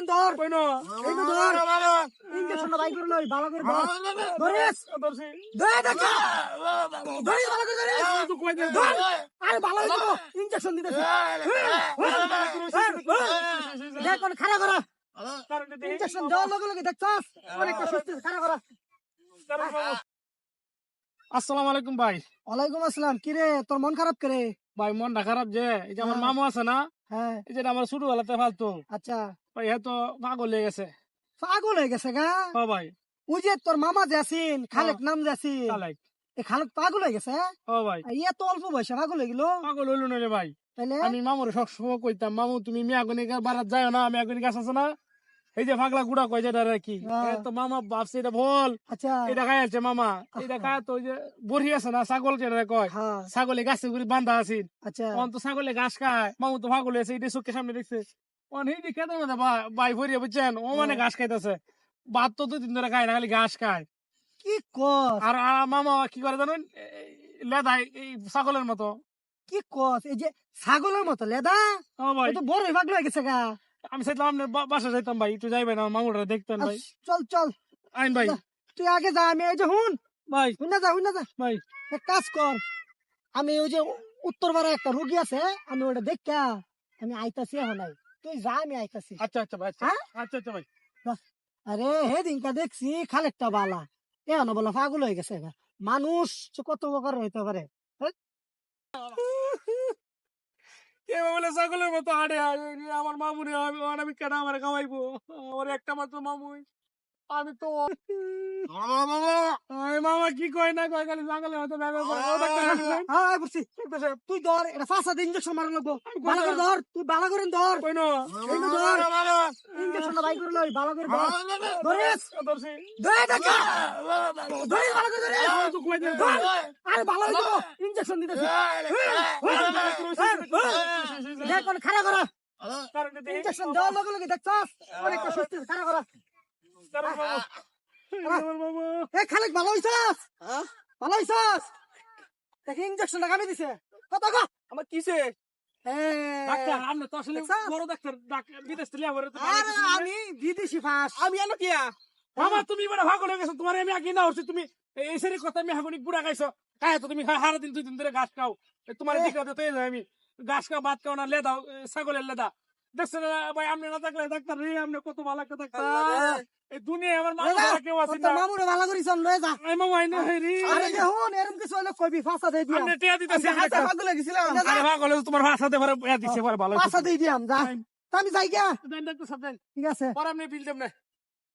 করেন ধর। কই নো? এই তো ধর। ইঞ্জেকশনটা বাই করে লই ভালো করে ধর। ধরিস? ধরছি ধরে দেখা। ধরিস ভালো করে ধরিস? তো কই দে ধর। আরে। ভালো দিতেছি। দেখ কোন খাড়া করা। ইঞ্জেকশন দেওয়ার লগে লগে দেখছস অনেকটা সুস্থ। খাড়া করা। আসসালামু আলাইকুম ভাই। ওয়ালাইকুম আসসালাম। কিরে তোর মন খারাপ করে ভাই মনটা খারাপ যে এই যে আমার হ্যাঁ। মামু আছে না হ্যাঁ। এই যে আমার ছোটবেলাতে ফালতো। আচ্ছা। ভাই হ্যাঁ তো পাগল হয়ে গেছে। পাগল হয়ে গেছে গা? ও ভাই। ওই যে তোর মামা যে আছিন খালেক নাম যে আছিন চালাই এই খালেক পাগল হয়ে গেছে হ্যাঁ? ও ভাই। ইয়ে তো অল্প বয়সে পাগল হয়ে গেল? পাগল হইল না রে ভাই। আমি মামুর সবসময় কইতাম মামু তুমি মিয়াগুনি বারাত যায় না মিয়াগুনি গাছ আছে না? এই যে পাগলা গুড়া কয় যেটা আর কি? হ্যাঁ। তো মামা ভাবছে এটা ভুল। আচ্ছা। এটা খাই আছে মামা এটা খায় তো যে বড়ি আছে না ছাগল যেটা কয়? হ্যাঁ। ছাগলে গাছে গুড়ি বান্ধা আছিল আচ্ছা। অন তো ছাগলে ঘাস খায় মামু তো পাগল হয়েছে এটা চোখের সামনে দেখছে। অন এই যে খেতে মধ্যে বাই ভরিয়ে বুঝছেন? ও মানে ঘাস খাইতেছে। ভাত তো দুই দিন ধরে খায় না খালি ঘাস খায়। কি কস? আর মামা কি করে জানেন? লেদাই এই ছাগলের মতো। কি কস? এই যে ছাগলের মতো লেদা? ও ভাই। তো বড় পাগল হয়ে গেছে গা। আমি চাইতাম আপনার বাসা যাইতাম ভাই একটু যাইবেন আমার মামুরা দেখতেন ভাই। চল চল। আইন ভাই। তুই আগে যা আমি এই যে হুন। ভাই। হুন না যা হুন না যা। ভাই। এক কাজ কর আমি ওই যে উত্তর পাড়ায় একটা রুগী আছে আমি ওটা দেখা আমি আইতাছি এখন নাই তুই যা আমি আইতাছি। আচ্ছা আচ্ছা ভাই আচ্ছা। হ্যাঁ? আচ্ছা আচ্ছা ভাই। আরে হে দিনকা দেখছি খালেকটা বালা। এ না বলা পাগল হয়ে গেছে মানুষ কত প্রকার হইতে পারে কে বলে ছাগলের মতো হাড়ে আমার মামুনি আমি আমি কেন আমার খাওয়াইবো? আমার একটা মাত্র মামুই আমি তো মামা কি কয় না কয় খালি করে ডাক্তার সাহেব, হ্যাঁ বুঝছি তুই ধর এটা ফাঁসা দিয়ে ইঞ্জেকশন মারা লাগবো। ভালো করে ধর তুই ভালো করে ধর। কই নো? ধর ইঞ্জেকশনটা বাই করে লই ভালো করে ধর। ধরিস? ধরছি ধরে দেখা ধরিস ভালো করে ধরিস। তো কই দে ধর। আরে ভালো হয়ে ইঞ্জেকশন দিতেছি। দেখ কোন খাড়া করা। ইঞ্জেকশন দেওয়ার লগে লগে দেখছস অনেকটা সুস্থ খাড়া করা। এ খালেক ভালো হইছস? ভালো হইছস? দেখি ইঞ্জেকশনটা কামে দিছে। কত গো? আমার কিসে? আরে আমি বিদেশি ফাঁস। আমি আনো কিয়া মামা তুমি বড় ভাগ হয়ে গেছো তোমার আমি আগে না হচ্ছে তুমি এই সেরি কথা আমি হাগুনি বুড়া খায় তো তুমি সারা দিন দুই দিন ধরে ঘাস খাও। তোমার। দিকে আমি ঘাস খাও ভাত খাও না লেদাও ছাগলের লেদা। দেখছ ভাই আপনি না থাকলে ডাক্তার রে আপনি কত ভালো একটা ডাক্তার। এই দুনিয়া আমার মামা কেউ আছে না। মামুরে ভালো করিস লয়ে যা। এই মামা আইনো হে রে। আরে দেখুন এরকম কিছু হলে কইবি ফাঁসা দিয়ে আপনি টিয়া দিতেছি ডাক্তার পাগল গেছিলাম। আরে ভাগ হলে তোমার ভাষাতে পরে দিছে পরে ভালো ফাঁসা দিয়ে দিয়াম যা। আমি যাই গিয়া। ডাক্তার সাহেব ঠিক আছে। পরে আপনি বিল দেব না